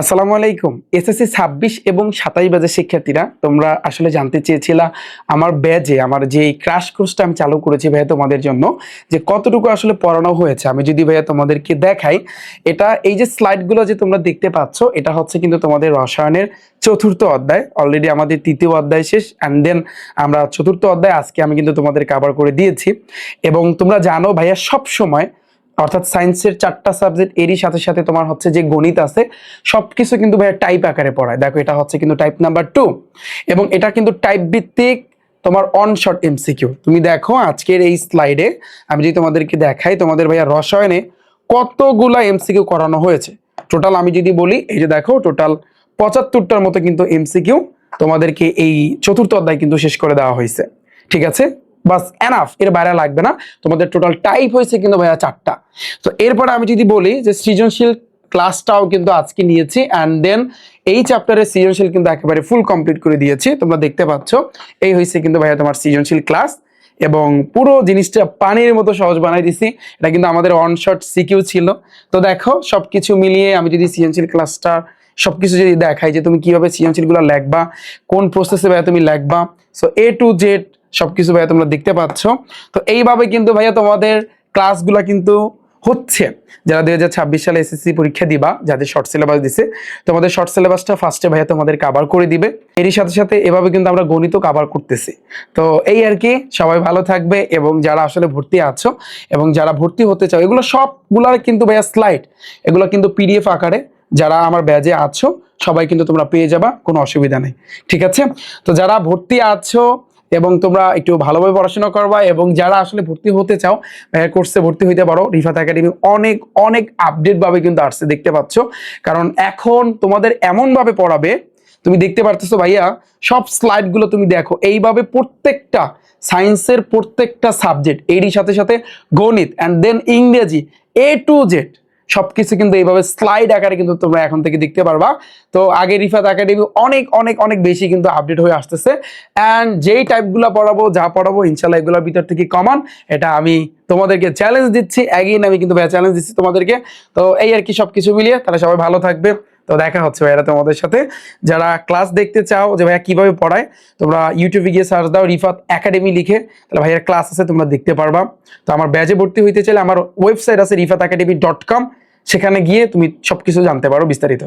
আসসালামু আলাইকুম। এসএসসি ছাব্বিশ এবং সাতাশ ব্যাচের শিক্ষার্থীরা, তোমরা আসলে জানতে চেয়েছিলা আমার ব্যাজে আমার যে ক্রাশ কোর্সটা আমি চালু করেছি ভাইয়া তোমাদের জন্য, যে কতটুকু আসলে পড়ানো হয়েছে। আমি যদি ভাইয়া তোমাদেরকে দেখাই, এটা এই যে স্লাইডগুলো যে তোমরা দেখতে পাচ্ছ, এটা হচ্ছে কিন্তু তোমাদের রসায়নের চতুর্থ অধ্যায় অলরেডি আমাদের তৃতীয় অধ্যায় শেষ অ্যান্ড দেন আমরা চতুর্থ অধ্যায় আজকে আমি কিন্তু তোমাদের কাভার করে দিয়েছি। এবং তোমরা জানো ভাইয়া সব সময় অর্থাৎ সায়েন্সের চারটা সাবজেক্ট এরই সাথে সাথে তোমার হচ্ছে যে গণিত আছে, সবকিছু কিন্তু ভাইয়া টাইপ আকারে পড়ায়। দেখো, এটা হচ্ছে কিন্তু টাইপ নাম্বার টু এবং এটা কিন্তু টাইপ ভিত্তিক তোমার অন শর্ট এমসিকিউ তুমি দেখো আজকের এই স্লাইডে আমি যদি তোমাদেরকে দেখাই, তোমাদের ভাইয়া রসায়নে কতগুলা এমসিকিউ করানো হয়েছে? টোটাল আমি যদি বলি, এই যে দেখো টোটাল পঁচাত্তরটার মতো কিন্তু এমসিকিউ তোমাদেরকে এই চতুর্থ অধ্যায় কিন্তু শেষ করে দেওয়া হয়েছে। ঠিক আছে? বাস এনাফ এর বাইরে লাগবে না। তোমাদের টোটাল টাইপ হয়েছে কিন্তু ভাইয়া চারটা। তো এরপরে আমি যদি বলি যে সৃজনশীল ক্লাসটাও কিন্তু আজকে নিয়েছি অ্যান্ড দেন এই চ্যাপ্টারের সৃজনশীল কিন্তু একেবারে ফুল কমপ্লিট করে দিয়েছি। তোমরা দেখতে পাচ্ছ, এই হয়েছে কিন্তু ভাইয়া তোমার সৃজনশীল ক্লাস এবং পুরো জিনিসটা পানির মতো সহজ বানাই দিছি। এটা কিন্তু আমাদের অন সিকিউ ছিল। তো দেখো, সবকিছু মিলিয়ে আমি যদি সৃজনশীল ক্লাসটা সবকিছু যদি দেখাই যে তুমি কীভাবে সৃজনশীলগুলো লেখবা, কোন প্রসেসে ভাইয়া তুমি লেখবা। সো এ টু জেড সবকিছু ভাইয়া তোমরা দেখতে পাচ্ছ। তো এইভাবে কিন্তু ভাইয়া তোমাদের ক্লাসগুলো কিন্তু হচ্ছে। যারা দুই হাজার ছাব্বিশ সালে এসএসসি পরীক্ষা দিবা, যাদের শর্ট সিলেবাস দিছে, তোমাদের শর্ট সিলেবাসটা ফার্স্টে ভাইয়া তোমাদের কাভার করে দিবে। এরই সাথে সাথে এভাবে কিন্তু আমরা গণিত কাভার করতেছি। তো এই আর কি, সবাই ভালো থাকবে এবং যারা আসলে ভর্তি আছো এবং যারা ভর্তি হতে চাও, এগুলো সবগুলার কিন্তু ভাইয়া স্লাইড এগুলো কিন্তু পিডিএফ আকারে যারা আমার ব্যাজে আছো, সবাই কিন্তু তোমরা পেয়ে যাবা, কোনো অসুবিধা নেই। ঠিক আছে? তো যারা ভর্তি আছো এবং তোমরা একটু ভালোভাবে পড়াশোনা করবা এবং যারা আসলে ভর্তি হতে চাও কোর্সে ভর্তি হইতে পারো। রিফাত একাডেমি অনেক অনেক আপডেট ভাবে কিন্তু আসছে দেখতে পাচ্ছ। কারণ এখন তোমাদের এমন ভাবে পড়াবে, তুমি দেখতে পারতেছো ভাইয়া, সব স্লাইডগুলো তুমি দেখো। এইভাবে প্রত্যেকটা সায়েন্সের প্রত্যেকটা সাবজেক্ট এরই সাথে সাথে গণিত অ্যান্ড দেন ইংরেজি এ টু জেড সবকিছু কিন্তু এইভাবে স্লাইড আকারে কিন্তু তোমরা এখন থেকে দেখতে পারবা। তো আগে রিফাত একাডেমি অনেক অনেক অনেক বেশি কিন্তু আপডেট হয়ে আসতেছে। অ্যান্ড যেই টাইপগুলো পড়াবো, যা পড়াবো ইনশাল্লাহ এগুলোর ভিতর থেকে কমন এটা আমি তোমাদেরকে চ্যালেঞ্জ দিচ্ছি। অ্যাগেইন আমি কিন্তু চ্যালেঞ্জ দিচ্ছি তোমাদেরকে। তো এই আর কি সব কিছু মিলিয়ে তারা সবাই ভালো থাকবে তো দেখা হচ্ছে ভাইয়েরা তোমাদের সাথে। যারা ক্লাস দেখতে চাও যে ভাইয়া কীভাবে পড়ায়, তোমরা ইউটিউবে গিয়ে সার্চ দাও রিফাত একাডেমি লিখে, তাহলে ভাইয়ার ক্লাস আছে, তোমরা দেখতে পারবা। তো আমার ব্যাজে ভর্তি হইতে চাইলে আমার ওয়েবসাইট আছে রিফাত একাডেমি ডট কম সেখানে গিয়ে তুমি সবকিছু জানতে পারো বিস্তারিত।